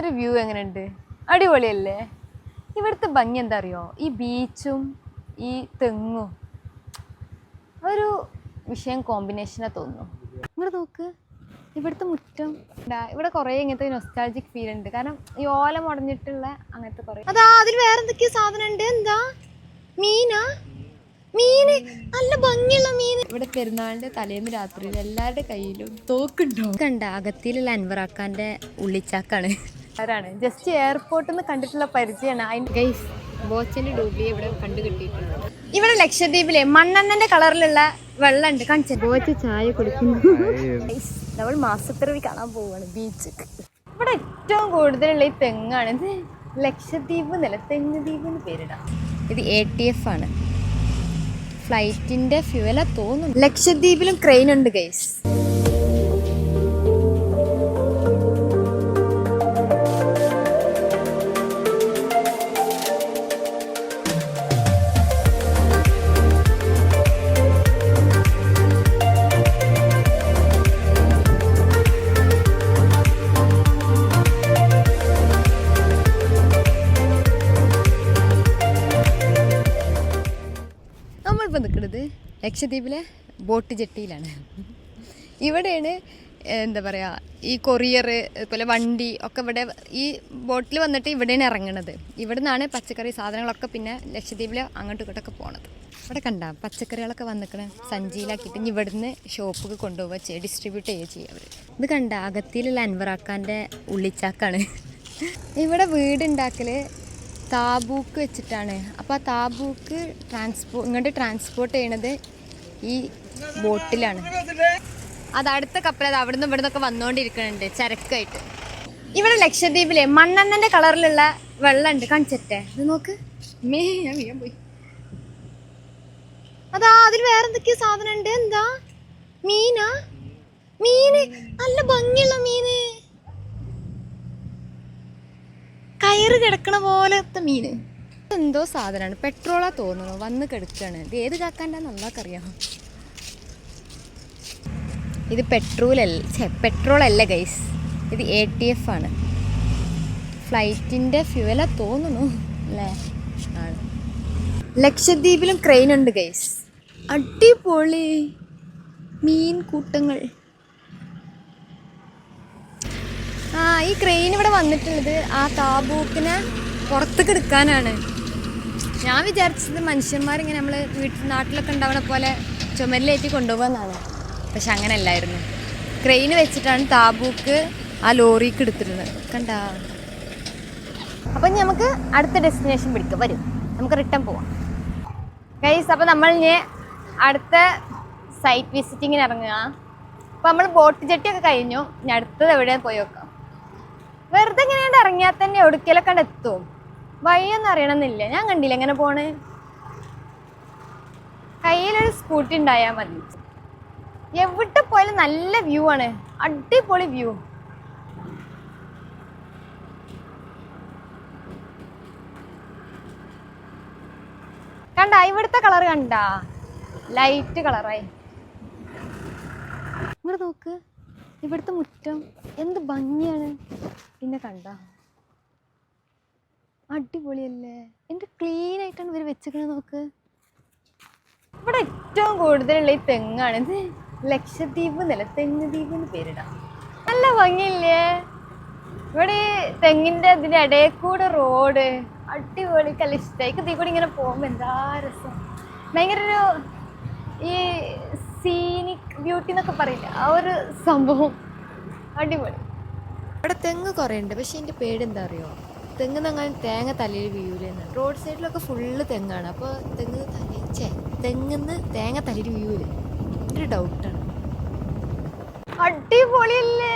ഒരു വ്യൂ എങ്ങനെയുണ്ട്? അടിപൊളിയല്ലേ? ഇവിടുത്തെ ഭംഗി എന്താ അറിയോ ഈ ബീച്ചും ഈ തെങ്ങും ഒരു വിഷയം കോമ്പിനേഷനാ തോന്നുന്നു. ഇങ്ങോട്ട് നോക്ക്. ഇവിടുത്തെ മുറ്റം ഇവിടെ കുറേ ഇങ്ങനത്തെ നൊസ്റ്റാൾജിക് ഫീൽ ഉണ്ട്. കാരണം ഈ ഓല മുടഞ്ഞിട്ടുള്ള അങ്ങനത്തെ കുറേ അതാ അതിൽ വേറെ എന്തൊക്കെയോ സാധനം ഉണ്ട്? എന്താ? മീനാ? മീന്? നല്ല ഭംഗിയുള്ള മീൻ ഇവിടെ പെരുന്നാളിന്റെ തലേന്ന് രാത്രിയിൽ എല്ലാവരുടെ കയ്യിലും തോക്കുണ്ടോ? കണ്ട അകത്തിലുള്ള അൻവറാക്കാന്റെ ഉള്ളിച്ചാക്കാണ്. ആരാണ്? ജസ്റ്റ് എയർപോർട്ടിൽ നിന്ന് കണ്ടിട്ടുള്ള പരിചയമാണ്. ഗൈസ് ബോച്ചന്റെ ഇവിടെ കണ്ടു കിട്ടിയിട്ടുണ്ട് ഇവിടെ ലക്ഷദ്വീപിലെ മണ്ണെണ്ണന്റെ കളറിലുള്ള വെള്ളമുണ്ട് കാണിച്ചു. ബോച്ച ചായ കുടിക്കുന്നു. നമ്മൾ മാസപ്പിറവി കാണാൻ പോവാണ് ബീച്ച് ഇവിടെ ഏറ്റവും കൂടുതലുള്ള ഈ തെങ്ങാണ്. ഇത് ലക്ഷദ്വീപ് എന്നല്ല തെങ്ങ് ദ്വീപ് എന്ന് പേരിടാം. ഇത് എ ടി എഫ് ആണ്. ഫ്ലൈറ്റിന്റെ ഫ്യൂവലാ തോന്നുന്നു. ലക്ഷദ്വീപിലും ക്രെയിൻ ഉണ്ട് ഗൈസ് ലക്ഷദ്വീപിലെ ബോട്ട് ജെട്ടിയിലാണ്. ഇവിടെയാണ് എന്താ പറയുക ഈ കൊറിയർ അതുപോലെ വണ്ടി ഒക്കെ ഇവിടെ ഈ ബോട്ടിൽ വന്നിട്ട് ഇവിടെയാണ് ഇറങ്ങണത്. ഇവിടെ നിന്നാണ് പച്ചക്കറി സാധനങ്ങളൊക്കെ പിന്നെ ലക്ഷദ്വീപിൽ അങ്ങോട്ടും ഇങ്ങോട്ടൊക്കെ പോണത്. ഇവിടെ കണ്ട പച്ചക്കറികളൊക്കെ വന്നിക്കണ സഞ്ചിയിലാക്കിയിട്ട് ഇനി ഇവിടുന്ന് ഷോപ്പിൽ കൊണ്ടുപോവുക ചെയ്യുക ഡിസ്ട്രിബ്യൂട്ട് ചെയ്യുക ചെയ്യുക അവർ ഇത് കണ്ട അകത്തിയിലുള്ള അൻവറാക്കാന്റെ ഉള്ളിച്ചാക്കാണ്. ഇവിടെ വീടുണ്ടാക്കൽ താബൂക്ക് വെച്ചിട്ടാണ്. അപ്പോൾ ആ താബൂക്ക് ട്രാൻസ്പോ ഇങ്ങോട്ട് ട്രാൻസ്പോർട്ട് ചെയ്യണത് ഈ ബോട്ടിലാണ്. അത് അടുത്ത കപ്പൽ അത് ഇവിടെ നിന്നൊക്കെ വന്നുകൊണ്ടിരിക്കുന്നുണ്ട് ചരക്കായിട്ട്. ഇവിടെ ലക്ഷദ്വീപിലെ മണ്ണെണ്ണന്റെ കളറിലുള്ള വെള്ളമുണ്ട് കാണിച്ചിട്ടെ ഇത് നോക്ക്. മേ ഞാൻ വീഴാൻ പോയി. അതാ അതിൽ വേറെ എന്തൊക്കെയോ സാധനം ഉണ്ട് എന്താ? മീനാ? മീന്? നല്ല ഭംഗിയുള്ള മീന്. കയറ് കിടക്കണ പോലത്തെ മീൻ എന്തോ സാധനമാണ്. പെട്രോളാ തോന്നുന്നു. വന്ന് കിടക്കുകയാണ് ഇത് ഏത് കാക്കാന്റെ നന്നാക്കറിയാം? ഇത് പെട്രോൾ അല്ല ഛെ, പെട്രോൾ അല്ല ഗൈസ് ഇത് എ ടി എഫ് ആണ്. ഫ്ലൈറ്റിന്റെ ഫ്യൂവലാ തോന്നുന്നു. അല്ലേ? ആണ്. ലക്ഷദ്വീപിലും ക്രെയിൻ ഉണ്ട് ഗൈസ് അടിപൊളി. മീൻ കൂട്ടങ്ങൾ. ആ ഈ ക്രെയിൻ ഇവിടെ വന്നിട്ടുള്ളത് ആ താബൂക്കിനെ പുറത്തേക്ക് എടുക്കാനാണ്. ഞാൻ വിചാരിച്ചത് മനുഷ്യന്മാരിങ്ങനെ നമ്മൾ വീട്ടിൽ നാട്ടിലൊക്കെ ഉണ്ടാവണ പോലെ ചുമരിലേറ്റി കൊണ്ടുപോകാന്നാണ്. പക്ഷെ അങ്ങനെ അല്ലായിരുന്നു ക്രെയിൻ വെച്ചിട്ടാണ് താബൂക്ക് ആ ലോറിക്ക് എടുത്തിരുന്നത്. കണ്ട? അപ്പം നമുക്ക് അടുത്ത ഡെസ്റ്റിനേഷൻ പിടിക്കാം. വരും. നമുക്ക് റിട്ടേൺ പോവാം. ഗൈസ് അപ്പം നമ്മൾ ഇനി അടുത്ത സൈറ്റ് വിസിറ്റിങ്ങിന് ഇറങ്ങുക. അപ്പം നമ്മൾ ബോട്ട് ജെട്ടിയൊക്കെ കഴിഞ്ഞു. ഇനി അടുത്തത് എവിടെയാണ് പോയി നോക്കാം. വെറുതെ ഇങ്ങനെ ഇറങ്ങിയാൽ തന്നെ എവിടേക്കലൊക്കെ കണ്ട് എത്തും. വഴിയൊന്നും അറിയണമെന്നില്ല? ഞാൻ കണ്ടില്ല എങ്ങനെ പോണ്? കയ്യിലൊരു സ്കൂട്ടി ഉണ്ടായാൽ മതി. എവിടെ പോയാലും നല്ല വ്യൂ ആണ്. അടിപൊളി വ്യൂ കണ്ട ഇവിടുത്തെ കളർ കണ്ട? ലൈറ്റ് കളറായി ഇവിടെ നോക്ക്. ഇവിടുത്തെ മുറ്റം എന്ത് ഭംഗിയാണ്. പിന്നെ കണ്ട. അടിപൊളിയല്ലേ. എന്ത് ക്ലീൻ ആയിട്ടാണ് ഇവർ വെച്ചിരിക്കുന്നത് നോക്ക് ഇവിടെ ഏറ്റവും കൂടുതലുള്ള ഈ തെങ്ങാണ് ഇത് ലക്ഷദ്വീപ് എന്നല്ല തെങ്ങ് ദ്വീപ് എന്ന് പേരിടാം. നല്ല ഭംഗിയില്ലേ? ഇവിടെ ഈ തെങ്ങിന്റെ അതിന്റെ ഇടയിൽ കൂടെ റോഡ് അടിപൊളി ഇഷ്ടമായി ഇതിൽ കൂടി ഇങ്ങനെ പോകുമ്പോൾ എന്താ രസം. ഭയങ്കര ഒരു ഈ സീനിക് ബ്യൂട്ടി എന്നൊക്കെ പറയില്ല? ആ ഒരു സംഭവം അടിപൊളി. അവിടെ തെങ്ങ് കുറേ ഉണ്ട് പക്ഷെ എന്റെ പേടെന്താ അറിയോ? തെങ്ങ് അങ്ങനെ തേങ്ങ തലയിൽ വീഴൂലെന്ന്. റോഡ് സൈഡിലൊക്കെ ഫുള്ള് തെങ്ങാണ്. അപ്പോൾ തെങ്ങ് തലേച്ചേ തെങ്ങെന്ന് തേങ്ങ തലയിൽ വീഴൂൽ? ഒരു ഡൗട്ടാണ് അടിപൊളിയല്ലേ?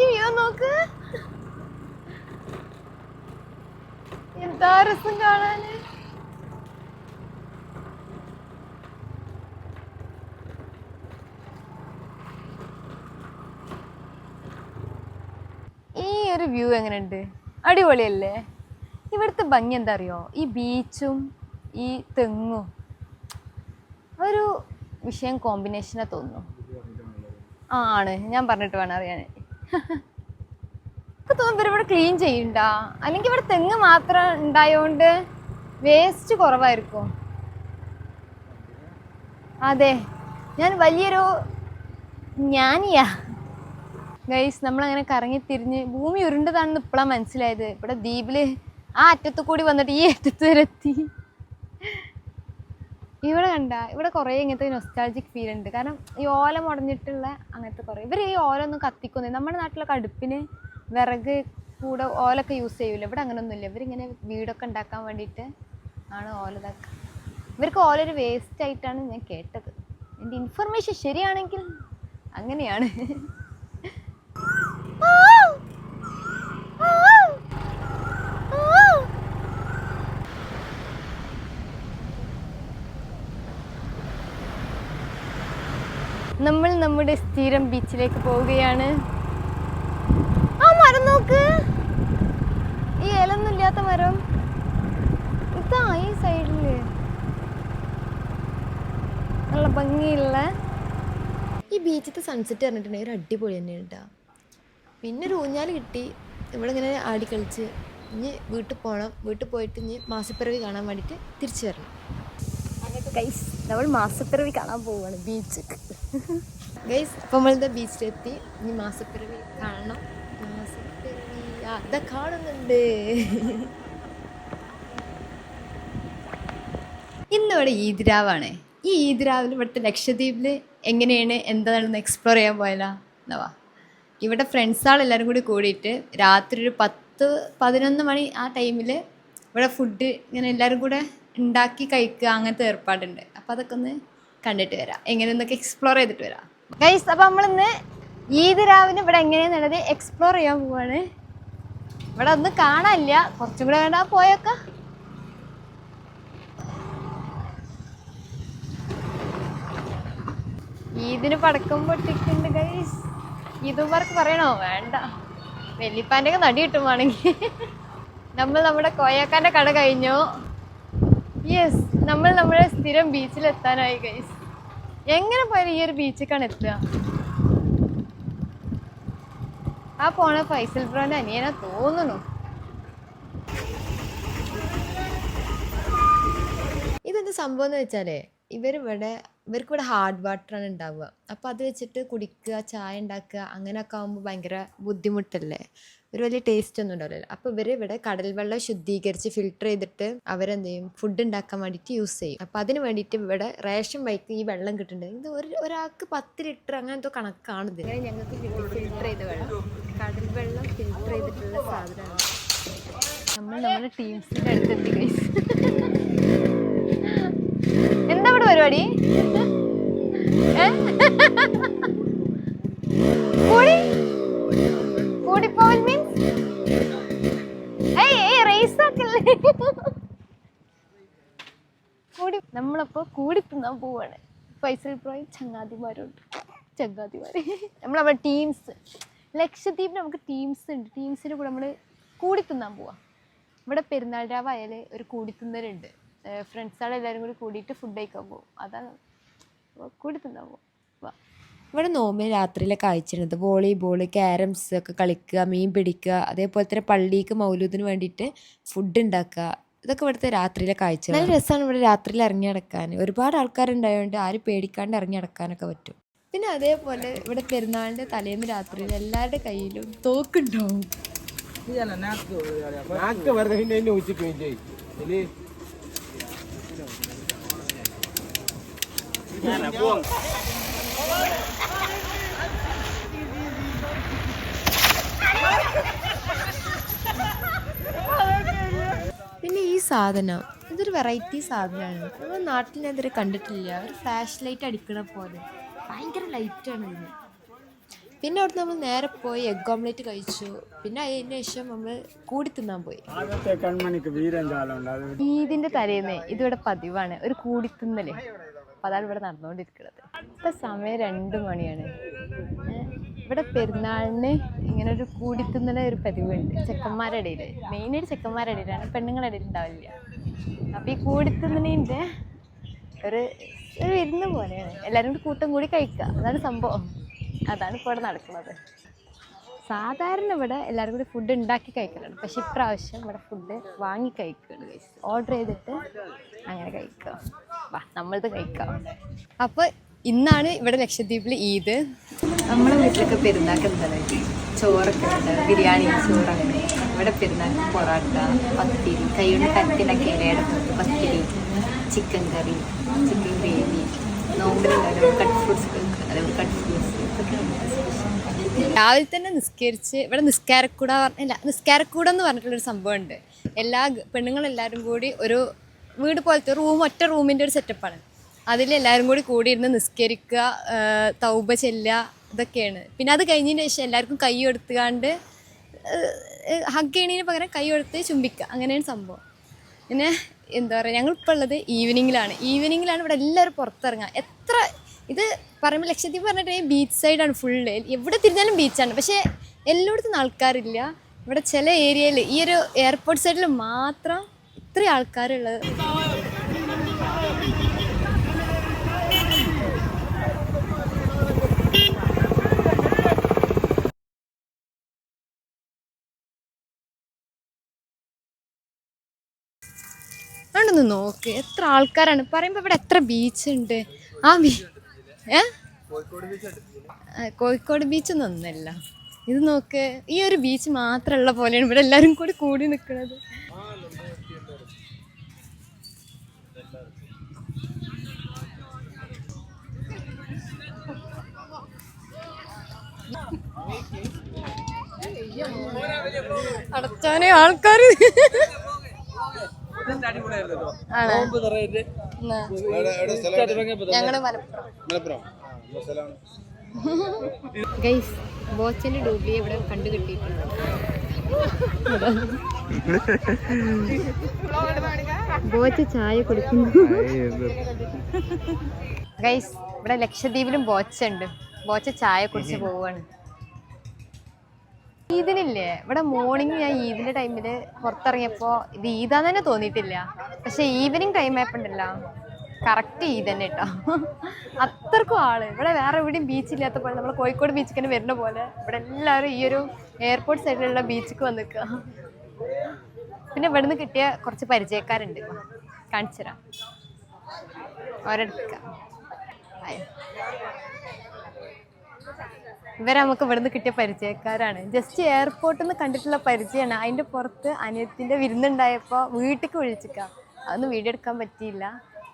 ഈ വ്യൂ നോക്ക്. എന്താ രസം കാണാന് ഈ ഒരു വ്യൂ എങ്ങനെയുണ്ട്? അടിപൊളിയല്ലേ? ഇവിടുത്തെ ഭംഗി എന്താ അറിയോ ഈ ബീച്ചും ഈ തെങ്ങും. ഒരു വിഷയം കോമ്പിനേഷനാ തോന്നുന്നു. ആ ആണ്. ഞാൻ പറഞ്ഞിട്ട് വേണം അറിയാൻ. ഇപ്പൊ ഇവർ ഇവിടെ ക്ലീൻ ചെയ്യണ്ട? അല്ലെങ്കിൽ ഇവിടെ തെങ്ങ് മാത്രം ഉണ്ടായോണ്ട് വേസ്റ്റ് കുറവായിരിക്കും. അതെ. ഞാൻ വലിയൊരു ജ്ഞാനിയാ ഗൈസ് നമ്മളങ്ങനെ കറങ്ങി തിരിഞ്ഞ് ഭൂമി ഉരുണ്ടതാണെന്ന് ഇപ്പോഴാണ് മനസ്സിലായത്. ഇവിടെ ദ്വീപിൽ ആ അറ്റത്തു കൂടി വന്നിട്ട് ഈ അറ്റത്ത് വരെ എത്തി. ഇവിടെ കണ്ട ഇവിടെ കുറേ ഇങ്ങനത്തെ നൊസ്റ്റാൾജിക് ഫീൽ ഉണ്ട്. കാരണം ഈ ഓല മുടഞ്ഞിട്ടുള്ള അങ്ങനത്തെ കുറേ ഇവർ ഈ ഓല ഒന്നും കത്തിക്കുന്നത് നമ്മുടെ നാട്ടിലൊക്കെ അടുപ്പിന് വിറക് കൂടെ ഓലൊക്കെ യൂസ് ചെയ്യൂല? ഇവിടെ അങ്ങനെയൊന്നുമില്ല ഇവരിങ്ങനെ വീടൊക്കെ ഉണ്ടാക്കാൻ വേണ്ടിയിട്ട് ആണ് ഓല ഇവർക്ക് ഓല ഒരു വേസ്റ്റ് ആയിട്ടാണ് ഞാൻ കേട്ടത്. എന്റെ ഇൻഫർമേഷൻ ശരിയാണെങ്കിൽ അങ്ങനെയാണ് നമ്മൾ നമ്മുടെ സ്ഥിരം ബീച്ചിലേക്ക് പോവുകയാണ്. ആ മരം നോക്ക്. ഈ ഇലൊന്നും ഇല്ലാത്ത മരം. ഇതാ ഈ സൈഡിൽ. നല്ല ഭംഗിയുള്ള. ഈ ബീച്ചിലത്തെ സൺസെറ്റ് പറഞ്ഞിട്ടുണ്ടെങ്കിൽ ഒരു അടിപൊളി തന്നെയാണ് കേട്ടോ പിന്നെ ഒരു ഊഞ്ഞാൽ കിട്ടി. ഇവിടെ ഇങ്ങനെ ആടി കളിച്ച് ഇനി വീട്ടിൽ പോകണം വീട്ടിൽ പോയിട്ട് ഇനി മാസപ്പിറവി കാണാൻ വേണ്ടിയിട്ട് തിരിച്ചു വരണം. നമ്മൾ മാസപ്പിറവി കാണാൻ പോവുകയാണ് ബീച്ച് ഗൈസ് അപ്പം നമ്മളിത് ബീച്ചിലെത്തി. ഇനി മാസപ്പിറവി കാണണം. മാസപ്പിറവി ഇതാ കാണുന്നുണ്ട്. ഇന്നിവിടെ ഈദ്രാവാണ്. ഈ ഈദ്രാവിൽ ഇവിടുത്തെ ലക്ഷദ്വീപിൽ എങ്ങനെയാണ് എന്താണെന്ന് എക്സ്പ്ലോർ ചെയ്യാൻ പോയാലോ എന്നവാ ഇവിടെ ഫ്രണ്ട്സാൾ എല്ലാവരും കൂടി കൂടിയിട്ട് രാത്രി ഒരു പത്ത് പതിനൊന്ന് മണി ആ ടൈമിൽ ഇവിടെ ഫുഡ് ഇങ്ങനെ എല്ലാവരും കൂടെ ഉണ്ടാക്കി കഴിക്കുക അങ്ങനത്തെ ഏർപ്പാടുണ്ട്. അപ്പോൾ അതൊക്കെ ഒന്ന് കണ്ടിട്ട് വരാം. എങ്ങനെയെന്നൊക്കെ എക്സ്പ്ലോർ ചെയ്തിട്ട് വരാം. ഗൈസ് അപ്പോൾ നമ്മളിന്ന് ഈദ് രാവിലെ ഇവിടെ എങ്ങനെയാന്നുള്ളത് എക്സ്പ്ലോർ ചെയ്യാൻ പോവാണ്. ഇവിടെ ഒന്നും കാണാനില്ല. കുറച്ചും കൂടെ വേണ്ട പോയൊക്കെ. ഈദിന് പടക്കം പൊട്ടിക്കുന്നുണ്ട് ഗൈസ് ഈദുമാർക്ക് പറയണോ? വേണ്ട. വെല്ലിപ്പാന്റെ ഒക്കെ നടി കിട്ടുവാണെങ്കിൽ നമ്മൾ നമ്മുടെ കോയക്കാന്റെ കട കഴിഞ്ഞു. യെസ് നമ്മൾ നമ്മുടെ സ്ഥിരം ബീച്ചിലെത്താനായി ഗൈസ് എങ്ങനെ പോയാലും ഈ ഒരു ബീച്ചിക്കാണ് എത്തുക. ആ പോണ ഫൈസൽ ബ്രോന്റെ അനിയനെ തോന്നുന്നു. ഇതെന്ത് സംഭവം എന്ന് വെച്ചാലേ ഇവരിവിടെ ഇവർക്ക് ഇവിടെ ഹാർഡ് വാട്ടറാണ് ഉണ്ടാവുക അപ്പോൾ അത് വെച്ചിട്ട് കുടിക്കുക ചായ ഉണ്ടാക്കുക അങ്ങനെയൊക്കെ ആകുമ്പോൾ ഭയങ്കര ബുദ്ധിമുട്ടല്ലേ? ഒരു വലിയ ടേസ്റ്റ് ഒന്നും ഉണ്ടാവില്ലല്ലോ. അപ്പോൾ ഇവർ ഇവിടെ കടൽ വെള്ളം ശുദ്ധീകരിച്ച് ഫിൽട്ടർ ചെയ്തിട്ട് അവരെന്ത് ചെയ്യും ഫുഡ് ഉണ്ടാക്കാൻ വേണ്ടിയിട്ട് യൂസ് ചെയ്യും. അപ്പോൾ അതിന് വേണ്ടിയിട്ട് ഇവിടെ റേഷൻ ബൈക്ക് ഈ വെള്ളം കിട്ടുന്നുണ്ട്. ഇത് ഒരു ഒരാൾക്ക് പത്ത് ലിറ്റർ അങ്ങനത്തെ കണക്കാണിത് ഇങ്ങനെ ഞങ്ങൾക്ക് ഫിൽട്ടർ ചെയ്ത വെള്ളം. കടൽ വെള്ളം ഫിൽട്ടർ ചെയ്തിട്ടുള്ള സാധനമാണ്. നമ്മൾ നമ്മുടെ ടീംസിന്റെ അടുത്തെത്തി ഗൈസ് പരിപാടി? കൂടിപ്പോവൽ മീൻസ് റേസ് ആക്കല്ലേ? കൂടി നമ്മളപ്പോ തിന്നാൻ പോവാണ്. ഫൈസൽ പ്രോയും ചങ്ങാതിമാരുണ്ട് ചങ്ങാതിമാര്. നമ്മൾ നമ്മുടെ ടീംസ് ലക്ഷദ്വീപിൽ നമുക്ക് ടീംസ് ഉണ്ട്. ടീംസിന്റെ കൂടെ നമ്മൾ കൂടി തിന്നാൻ പോവാ. ഇവിടെ പെരുന്നാൾ രാവായാൽ ഒരു കൂടിത്തിന്നലുണ്ട്. ഫ്രണ്ട്സുകൾ എല്ലാവരും കൂടി കൂടിയിട്ട് ഫുഡ് കഴിക്കാൻ പോകും അതാണ് കൂടി തിന്നാൻ പോകും വാ. ഇവിടെ നോമ്പിന് രാത്രിയിലെ കാഴ്ചയുണ്ട് വോളിബോൾ ക്യാരംസ് ഒക്കെ കളിക്കുക മീൻ പിടിക്കുക അതേപോലെ തന്നെ പള്ളിക്ക് മൗലൂദിന് വേണ്ടിയിട്ട് ഫുഡ് ഉണ്ടാക്കുക. ഇതൊക്കെ ഇവിടുത്തെ രാത്രിയിലെ കാഴ്ച നല്ല രസമാണ് ഇവിടെ രാത്രിയിൽ ഇറങ്ങി നടക്കാൻ. ഒരുപാട് ആൾക്കാരുണ്ടായതുകൊണ്ട് ആരും പേടിക്കാണ്ട് ഇറങ്ങി നടക്കാനൊക്കെ പറ്റും. പിന്നെ അതേപോലെ ഇവിടെ പെരുന്നാളിന്റെ തലേന്ന് രാത്രിയിൽ എല്ലാവരുടെ കയ്യിലും തോക്കുണ്ടാവും നാക്ക് വെറുതെ പിന്നെ ഈ സാധനം ഇതൊരു വെറൈറ്റി സാധനമാണ്. നമ്മൾ നാട്ടിൽ ഞാൻ ഇതുവരെ കണ്ടിട്ടില്ല. ഒരു ഫ്ലാഷ് ലൈറ്റ് അടിക്കണ പോലെ. ഭയങ്കര ലൈറ്റാണ് ഇതിന് പിന്നെ അവിടെ നമ്മൾ നേരെ പോയി എഗ് ഓംലേറ്റ് കഴിച്ചു. പിന്നെ അതിന് ശേഷം നമ്മൾ കൂടി തിന്നാൻ പോയി. ഇതിന്റെ ഈദിന്റെ തലേന്ന് ഇതിവിടെ പതിവാണ്. ഒരു കൂടിത്തിന്നൽ അപ്പൊ അതാണ് ഇവിടെ നടന്നുകൊണ്ടിരിക്കുന്നത്. ഇപ്പൊ സമയം രണ്ട് മണിയാണ്. ഇവിടെ പെരുന്നാളിന് ഇങ്ങനെ ഒരു കൂടിത്തുന്നല ഒരു പതിവുണ്ട്. ചെക്കന്മാരുടെ ഇടയിൽ മെയിനായിട്ട് ചെക്കന്മാരുടെ ഇടയിലാണ്. പെണ്ണുങ്ങളുടെ ഇടയിൽ ഉണ്ടാവില്ല. അപ്പൊ ഈ കൂടിത്തുന്നതിന്റെ ഒരു ഒരു വിരുന്ന് പോലെയാണ്. എല്ലാവരും കൂടി കൂട്ടം കൂടി കഴിക്കുക അതാണ് സംഭവം. അതാണ് ഇപ്പോൾ ഇവിടെ നടക്കുന്നത്. സാധാരണ ഇവിടെ എല്ലാവരും കൂടി ഫുഡ് ഉണ്ടാക്കി കഴിക്കലാണ്. പക്ഷെ ഇപ്രാവശ്യം ഇവിടെ ഫുഡ് വാങ്ങി കഴിക്കുകയാണ് ഓർഡർ ചെയ്തിട്ട് അങ്ങനെ കഴിക്കാം വാ നമ്മളത് കഴിക്കാം. അപ്പോൾ ഇന്നാണ് ഇവിടെ ലക്ഷദ്വീപിൽ ഈദ്. നമ്മളെ വീട്ടിലൊക്കെ പെരുന്നാക്ക് എന്താണ് ചോറൊക്കെ ഉണ്ട് ബിരിയാണി ചോറ് അങ്ങനെ. ഇവിടെ പെരുന്നാക്ക് പൊറോട്ട പത്തിരി കൈകൊണ്ട് കത്തിനൊക്കെ ഇലയെടുക്കുന്നത് pathiri chicken curry chicken gravy നോമ്പിലുണ്ടാവും cut fruits അതായത് കട്ട് ഫ്രൂട്ട്സ്. ഇതൊക്കെ രാവിലെ തന്നെ നിസ്കരിച്ച് ഇവിടെ നിസ്കാരക്കൂട പറഞ്ഞില്ല നിസ്കാരക്കൂടം എന്ന് പറഞ്ഞിട്ടുള്ളൊരു സംഭവമുണ്ട്. എല്ലാ പെണ്ണുങ്ങളെല്ലാവരും കൂടി ഒരു വീട് പോലത്തെ റൂം ഒറ്റ റൂമിന്റെ ഒരു സെറ്റപ്പാണ്. അതിൽ എല്ലാവരും കൂടി കൂടി ഇരുന്ന് നിസ്കരിക്കുക തൗബ ചെല്ലുക ഇതൊക്കെയാണ്. പിന്നെ അത് കഴിഞ്ഞതിന് ശേഷം എല്ലാവർക്കും കൈ കൊടുത്തുകാണ്ട് ഹഗ് ചെയ്യണതിന് പകരം കൈ കൊടുത്ത് ചുംബിക്കുക അങ്ങനെയാണ് സംഭവം. പിന്നെ എന്താ പറയുക ഞങ്ങളിപ്പോൾ ഉള്ളത് ഈവനിങ്ങിലാണ് ഈവനിങ്ങിലാണ് ഇവിടെ എല്ലാവരും പുറത്തിറങ്ങുക. എത്ര ഇത് പറയുമ്പോൾ ലക്ഷദ്വീപ് പറഞ്ഞിട്ടുണ്ടെങ്കിൽ ബീച്ച് സൈഡാണ് ഫുള്ള് എവിടെ തിരിഞ്ഞാലും ബീച്ചാണ് പക്ഷേ എല്ലായിടത്തും ആൾക്കാരില്ല. ഇവിടെ ചില ഏരിയയിൽ ഈ ഒരു എയർപോർട്ട് സൈഡിൽ മാത്രം ഇത്രയും ആൾക്കാരുള്ളത്. അതുകൊണ്ടൊന്ന് നോക്ക്. എത്ര ആൾക്കാരാണ്. പറയുമ്പോൾ ഇവിടെ എത്ര ബീച്ച് ഉണ്ട്. ആ ബീ ഏ? കോഴിക്കോട് ബീച്ച് ഒന്നല്ല ഇത് നോക്ക് ഈ ഒരു ബീച്ച് മാത്രമുള്ള പോലെയാണ് ഇവിടെ എല്ലാവരും കൂടി കൂടി നിൽക്കുന്നത് അടച്ചാനെ ആൾക്കാർ ആണ്. മലപ്പുറം. ഗൈസ് ബോച്ചന്റെ ഡൂബി ഇവിടെ കണ്ടു കിട്ടിയിട്ടുണ്ട്. ബോച്ച ചായ കുടിക്കുന്നു. ഗൈസ് ഇവിടെ ലക്ഷദ്വീപിലും ബോച്ച ഉണ്ട് ബോച്ച ചായ കുടിച്ച് പോവാണ്. ഈദിനില്ലേ ഇവിടെ മോർണിംഗ് ഞാൻ ഈദിന്റെ ടൈമിൽ പുറത്തിറങ്ങിയപ്പോ ഇത് ഈദാന്ന് തന്നെ തോന്നിയിട്ടില്ല. പക്ഷെ ഈവനിങ് ടൈം ആയപ്പോണ്ടല്ലോ. കറക്റ്റ് ഈദ് തന്നെ കേട്ടോ അത്രക്കും ആൾ. ഇവിടെ വേറെ എവിടെയും ബീച്ച് ഇല്ലാത്ത പോലെ നമ്മൾ കോഴിക്കോട് ബീച്ചിൽ തന്നെ വരുന്ന പോലെ ഇവിടെ എല്ലാവരും ഈ ഒരു എയർപോർട്ട് സൈഡിലുള്ള ബീച്ചിക്ക് വന്ന് നിൽക്കുക പിന്നെ ഇവിടുന്ന് കിട്ടിയ കുറച്ച് പരിചയക്കാരുണ്ട്. കാണിച്ചു തരാം. ഇവരെ നമുക്ക് ഇവിടുന്ന് കിട്ടിയ പരിചയക്കാരാണ്. ജസ്റ്റ് എയർപോർട്ടിൽ നിന്ന് കണ്ടിട്ടുള്ള പരിചയമാണ് അതിന്റെ പുറത്ത് അനിയത്തിന്റെ വിരുന്നുണ്ടായപ്പോൾ വീട്ടിലേക്ക് വിളിച്ചിക്ക. അതൊന്നും വീഡിയോ എടുക്കാൻ പറ്റിയില്ല.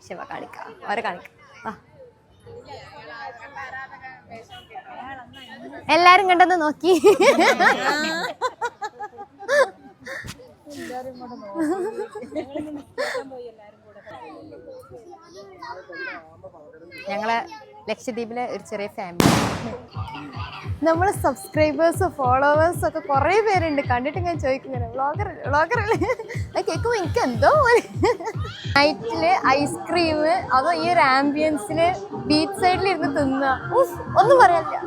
ശിവ കാണിക്കാം. അവരെ കാണിക്കാം. എല്ലാരും കണ്ടെന്ന് നോക്കി. ഞങ്ങളെ ലക്ഷദ്വീപിലെ ഒരു ചെറിയ ഫാമിലി നമ്മൾ സബ്സ്ക്രൈബേഴ്സ് ഫോളോവേഴ്സ് ഒക്കെ കുറേ പേരുണ്ട്. കണ്ടിട്ട് ഞാൻ ചോദിക്കുന്നത് വ്ളോഗർ വ്ളോഗർ അത് കേൾക്കുമ്പോൾ എനിക്ക് എന്തോ നൈറ്റിൽ ഐസ്ക്രീം അതോ ഈ ഒരു ആംബിയൻസിൽ ബീച്ച് സൈഡിൽ ഇരുന്ന് തിന്നുക ഒന്നും പറയാനില്ല.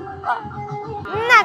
എന്നാ